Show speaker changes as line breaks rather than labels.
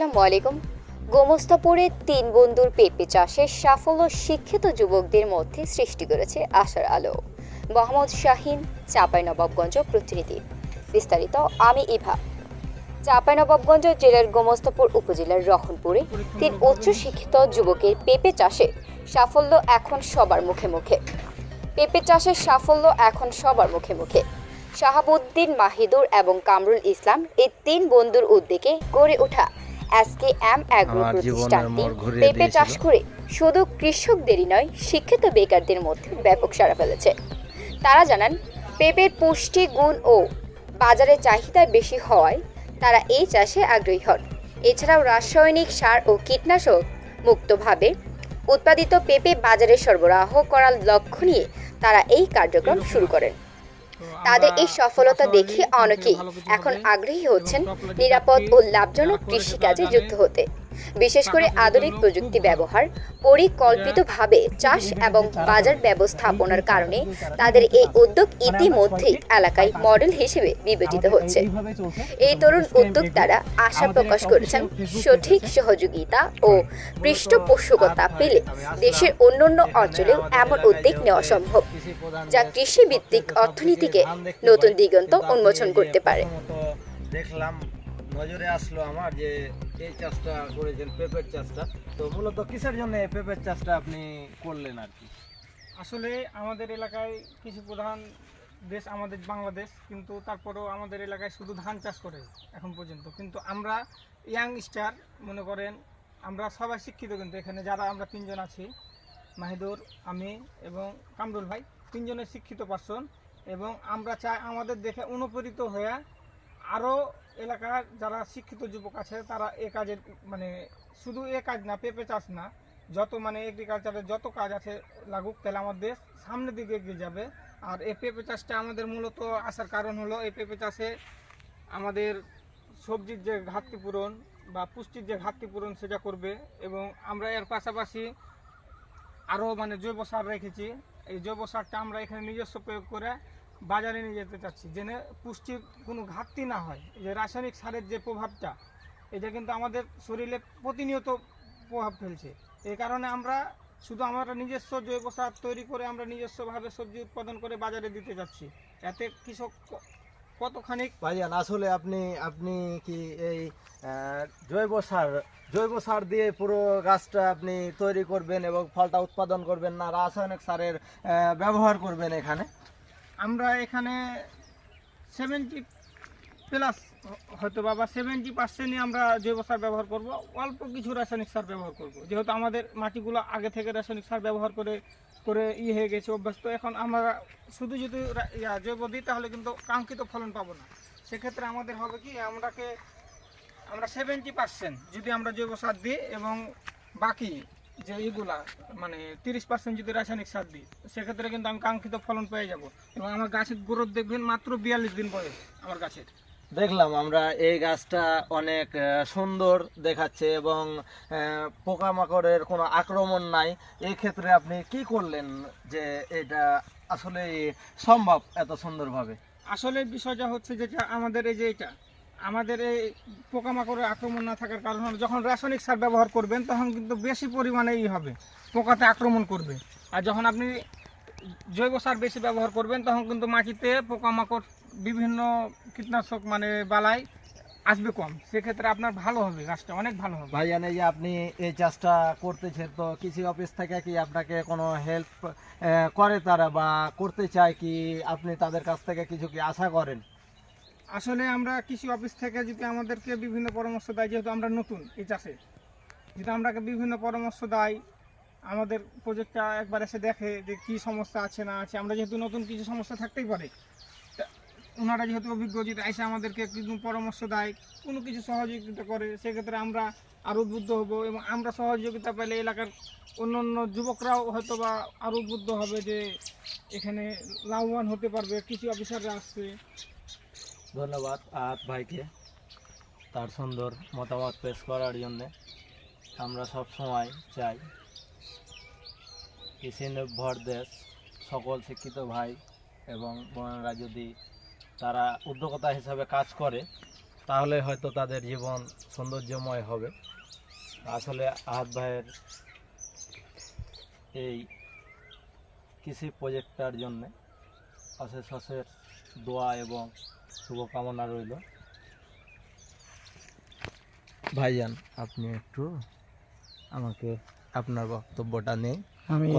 আলাইকুম। গোমস্তাপুরে তিন বন্ধুর পেঁপে চাষের সাফল্য শিক্ষিত যুবকদের মধ্যে সৃষ্টি করেছে আশার আলো। মোহাম্মদ শাহিন, চাঁপাইনবাবগঞ্জ প্রতিনিধি। বিস্তারিত, আমি ইভা। চাঁপাইনবাবগঞ্জ জেলার গোমস্তাপুর উপজেলার রহনপুরে তিন উচ্চ শিক্ষিত যুবকের পেঁপে চাষে সাফল্য এখন সবার মুখে মুখে। পেঁপে চাষের সাফল্য এখন সবার মুখে মুখে। শাহাবুদ্দিন মাহিদুর এবং কামরুল ইসলাম এই তিন বন্ধুর উদ্যোগে গড়ে ওঠা এসকে এম অ্যাগ্রো প্রতিষ্ঠানটি পেঁপে। চাষ করে শুধু কৃষকদেরই নয় শিক্ষিত বেকারদের মধ্যে ব্যাপক সাড়া ফেলেছে। তারা জানান পেঁপের পুষ্টি গুণ ও বাজারে চাহিদা বেশি হওয়ায় তারা এই চাষে আগ্রহী হন। এছাড়াও রাসায়নিক সার ও কীটনাশক মুক্তভাবে উৎপাদিত পেঁপে বাজারে সরবরাহ করার লক্ষ্য নিয়ে তারা এই কার্যক্রম শুরু করেন। তাদের এই সফলতা দেখে অনেকেই এখন আগ্রহী হচ্ছেন নিরাপদ ও লাভজনক কৃষিকাজে যুক্ত হতে। বিশেষ করে আধুনিক প্রযুক্তি ব্যবহার, পরিকল্পিতভাবে চাষ এবং বাজার ব্যবস্থাপনার কারণে তাদের এই উদ্যোগ ইতিমধ্যেই এলাকায় মডেল হিসেবে বিবেচিত হচ্ছে। এই তরুণ উদ্যোক্তারা আশা প্রকাশ করেছেন সঠিক সহযোগিতা ও পৃষ্ঠপোষকতা পেলে দেশের অন্যান্য অঞ্চলেও এমন উদ্যোগ নেওয়া সম্ভব, যা কৃষিভিত্তিক অর্থনীতিকে নতুন দিগন্ত উন্মোচন করতে পারে।
দেখলাম। নজরে আসলো আমার যে এই চাষটা করেছেন, পেঁপের চাষটা। তো মূলত কিসের জন্য এই পেঁপের চাষটা আপনি করলেন আর কি?
আসলে আমাদের এলাকায় কৃষি প্রধান দেশ আমাদের বাংলাদেশ, কিন্তু তারপরেও আমাদের এলাকায় শুধু ধান চাষ করে এখন পর্যন্ত। কিন্তু আমরা ইয়াং স্টার, মনে করেন, আমরা সবাই শিক্ষিত কিন্তু। এখানে যারা আমরা তিনজন আছি, মাহিদুর, আমি এবং কামরুল ভাই, তিনজনের শিক্ষিত পার্সন। এবং আমরা চাই আমাদের দেখে অনুপ্রেরিত হয়ে আরও এলাকার যারা শিক্ষিত যুবক আছে, তারা এ কাজের মানে শুধু এ কাজ না, পেঁপে চাষ না, যত মানে এগ্রিকালচারের যত কাজ আছে লাগুক, তাহলে আমার দেশ সামনের দিকে এগিয়ে যাবে। আর এই পেঁপে চাষটা আমাদের মূলত আসার কারণ হলো, এই পেঁপে চাষে আমাদের সবজির যে ঘাটতি পূরণ বা পুষ্টির যে ঘাটতি পূরণ, সেটা করবে। এবং আমরা এর পাশাপাশি আরও মানে জৈব সার রেখেছি। এই জৈব সারটা আমরা এখানে নিজস্ব প্রয়োগ করে বাজারে নিয়ে যেতে চাচ্ছি। যেন পুষ্টির কোনো ঘাটতি না হয়। যে রাসায়নিক সারের যে প্রভাবটা, এটা কিন্তু আমাদের শরীরে প্রতিনিয়ত প্রভাব ফেলছে। এই কারণে আমরা শুধু আমরা নিজস্ব জৈব সার তৈরি করে আমরা নিজস্বভাবে সবজি উৎপাদন করে বাজারে দিতে যাচ্ছি। এতে কৃষক কতখানি
ভাইজান, আসলে আপনি আপনি কি এই জৈব সার জৈব সার দিয়ে পুরো গাছটা আপনি তৈরি করবেন এবং ফলটা উৎপাদন করবেন না? রাসায়নিক সারের ব্যবহার করবেন এখানে?
আমরা এখানে সেভেন্টি প্লাস হয়তো বা সেভেন্টি পার্সেন্টই আমরা জৈব সার ব্যবহার করব। অল্প কিছু রাসায়নিক সার ব্যবহার করব। যেহেতু আমাদের মাটিগুলো আগে থেকে রাসায়নিক সার ব্যবহার করে করে ইয়ে হয়ে গেছে, অভ্যস্ত, এখন আমরা শুধু যদি জৈব দিই, তাহলে কিন্তু কাঙ্ক্ষিত ফলন পাবো না। সেক্ষেত্রে আমাদের হবে কি, আমরাকে, আমরা সেভেন্টি পার্সেন্ট যদি আমরা জৈব সার দিই এবং বাকি যে এইগুলা মানে তিরিশ পার্সেন্ট যদি রাসায়নিক সার দিই সেক্ষেত্রে কিন্তু আমি কাঙ্ক্ষিত ফলন পেয়ে যাব। এবং আমার গাছের গ্রোথ দেখবেন মাত্র বিয়াল্লিশ দিন বয়স আমার গাছের।
দেখলাম আমরা এই গাছটা অনেক সুন্দর দেখাচ্ছে এবং পোকামাকড়ের কোনো আক্রমণ নাই। এই ক্ষেত্রে আপনি কি করলেন যে এটা আসলে সম্ভব এত সুন্দরভাবে?
আসলে বিষয়টা হচ্ছে যেটা আমাদের এই যে এটা আমাদের এই পোকামাকড়ের আক্রমণ না থাকার কারণ যখন রাসায়নিক সার ব্যবহার করবেন, তখন কিন্তু বেশি পরিমাণে ই হবে, পোকাতে আক্রমণ করবে। আর যখন আপনি জৈব সার বেশি ব্যবহার করবেন, তখন কিন্তু মাটিতে পোকামাকড় বিভিন্ন কীটনাশক মানে বালাই আসবে কম। সেক্ষেত্রে আপনার ভালো হবে, গাছটা অনেক ভালো হবে।
ভাইজান এই যে আপনি এই চাষটা করতেছেন, তো কৃষি অফিস থেকে কি আপনাকে কোনো হেল্প করে তারা বা করতে চায় কি আপনি তাদের কাছ থেকে কিছু কি আশা করেন?
আসলে আমরা কৃষি অফিস থেকে যদি আমাদেরকে বিভিন্ন পরামর্শ দেয়, যেহেতু আমরা নতুন এই চাষে, যদি আমরাকে বিভিন্ন পরামর্শ দেয়, আমাদের প্রজেক্টটা একবার এসে দেখে যে কি সমস্যা আছে না আছে। আমরা যেহেতু নতুন কিছু সমস্যা থাকতেই পারে ওনারা যেহেতু অভিজ্ঞ, যদি এসে আমাদেরকে কিছু পরামর্শ দেয়, কোনো কিছু সহযোগিতা করে, সেক্ষেত্রে আমরা আরও উদ্বুদ্ধ হব এবং আমরা সহযোগিতা পেলে এলাকার অন্য অন্য যুবকরাও হয়তো বা আরও উদ্বুদ্ধ হবে যে এখানে লাভবান হতে পারবে, কৃষি অফিসাররা আসছে।
ধন্যবাদ আত ভাইকে তার সুন্দর মতামত পেশ করার জন্যে। আমরা সব সময় চাই কৃষি নির্ভর দেশ, সকল শিক্ষিত ভাই এবং বোনেরা যদি তারা উদ্যোক্তা হিসাবে কাজ করে, তাহলে হয়তো তাদের জীবন সৌন্দর্যময় হবে। আসলে আহাত ভাইয়ের এই কৃষি প্রজেক্টটার জন্যে অশেষ অশেষ দোয়া এবং শুভকামনা রইল। ভাইজান আপনি একটু আমাকে আপনার বক্তব্যটা নেই
আমি